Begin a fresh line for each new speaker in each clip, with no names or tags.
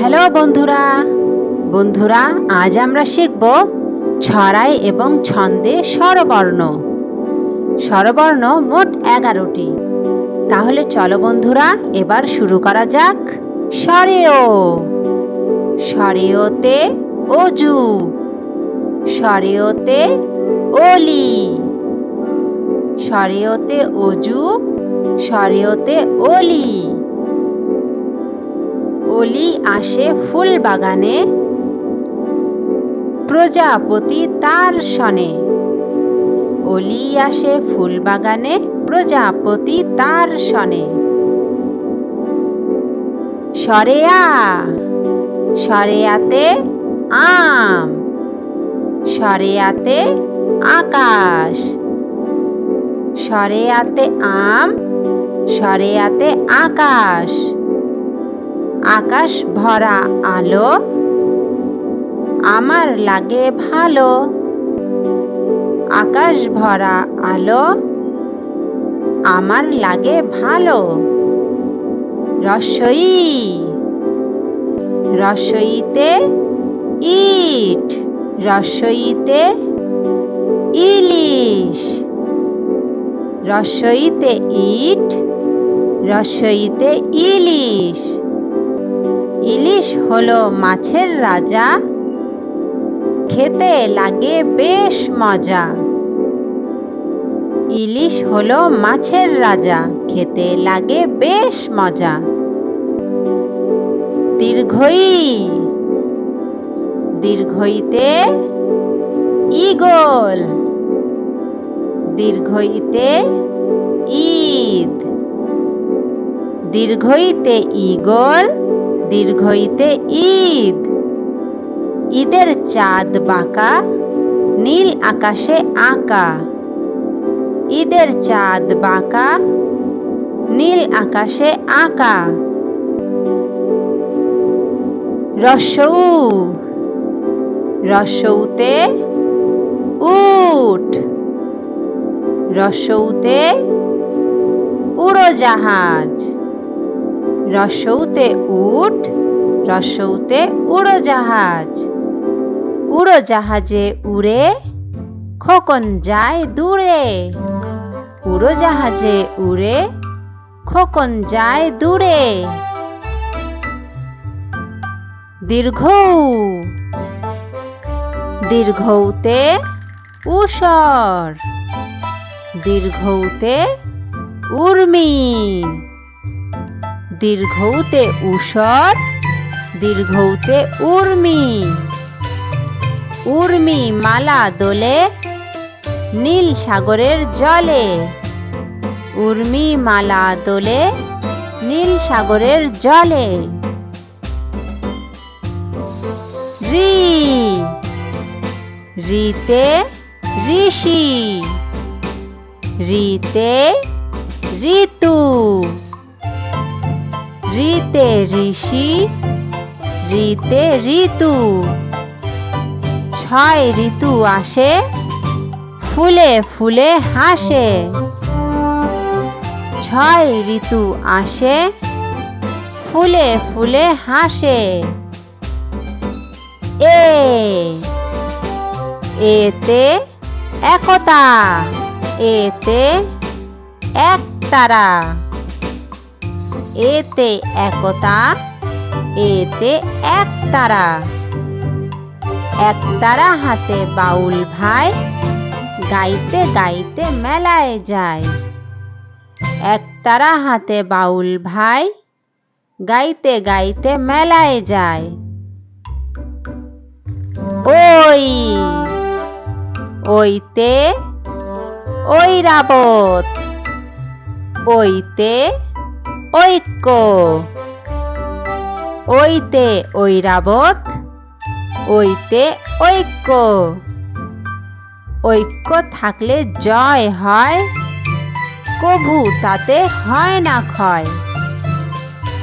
Hello বন্ধুরা। বন্ধুরা, আজ আমরা শিখব ছড়াই এবং ছন্দে স্বরবর্ণ। স্বরবর্ণ মোট এগারোটি। তাহলে চলো বন্ধুরা, এবার শুরু করা যাক। সরেও সরেওতে অজু। সরেওতে অলি। সরেওতে অজু। সরেওতে অলি। অলি আসে ফুল বাগানে। প্রজাপতি তার শনে অলি আসে ফুল বাগানে, প্রজাপতি তার শনে সরেয়া, সরেয়াতে আম, সরেয়াতে আকাশ। সরেয়াতে আম, সরেয়াতে আকাশ। আকাশ ভরা আলো, আমার লাগে ভালো। আকাশ ভরা আলো, আমার লাগে ভালো। রসই, রসইতে ইট, রসইতে ইলিশ, রসইতে ইট, রসইতে ইলিশ। ইলিশ হলো মাছের রাজা। খেতে লাগে বেশ মজা। ইলিশ হলো মাছের রাজা, খেতে লাগে বেশ মজা। দীর্ঘই, দীর্ঘইতে ইগল দীর্ঘইতে ঈদ। দীর্ঘইতে ইগল দীর্ঘইতে ঈদ। ঈদের চাঁদ বাঁকা, নীল আকাশে আঁকা। ঈদের চাঁদ বাঁকা, নীল আকাশে আঁকা। রসৌ, রসৌতে উট। রসৌতে উড়োজাহাজ। রসৌতে উঠ রসৌতে উড়োজাহাজ। উড়োজাহাজে উড়ে খোকন যায় দূরে। উড়োজাহাজে উড়ে খোকন যায় দূরে। দীর্ঘ, দীর্ঘৌতে উষর দীর্ঘৌতে উর্মি। দীর্ঘৌতে উষর, দীর্ঘৌতে উর্মি। উর্মি মালা দোলে, নীল সাগরের জলে। উর্মি মালা দোলে, নীল সাগরের জলে। রি। রিতে ঋষি। রিতে ঋতু। রিতে ঋষি রিতে ঋতু ছয় ঋতু আসে, ফুলে ফুলে হাসে। ছয় ঋতু আসে, ফুলে ফুলে হাসে। এ, এতে একতা, এতে এক তারা। এতে একতা, এতে এক তারা এক তারা হাতে বাউল ভাই গাইতে গাইতে মেলায় যায়। এক তারা হাতে বাউল ভাই গাইতে গাইতে মেলায় যায়। ওই, ওইতে ঐরাবত ওইতে ঐক্য। ওইতে ঐরাবত ওইতে ঐক্য। ঐক্য থাকলে জয় হয়, কভু তাতে হয় না ক্ষয়।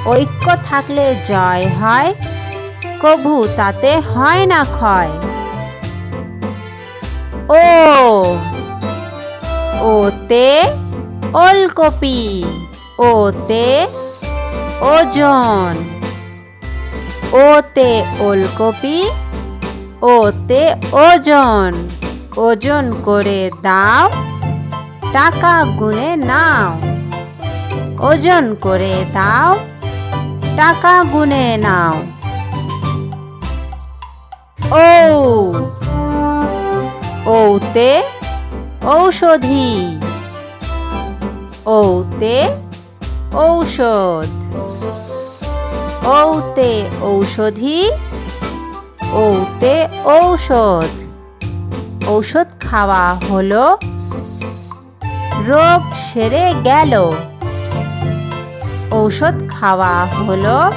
ঐক্য থাকলে জয় হয়, কভু তাতে হয় না ক্ষয়। ও, ওতে ওলকপি। ওতে ওজন, ওতে ওলকপি, ওতে ওজন। ওজন করে দাও, টাকা গুনে নাও। ওজন করে দাও, টাকা গুনে নাও। ও ওতে ঔষধি ওতে ঔষধ। ওতে ঔষধি, ওতে ঔষধ। ঔষধ খাওয়া হলো, রোগ সেরে গেল। ঔষধ খাওয়া হলো,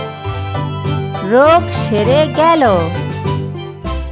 রোগ সেরে গেল।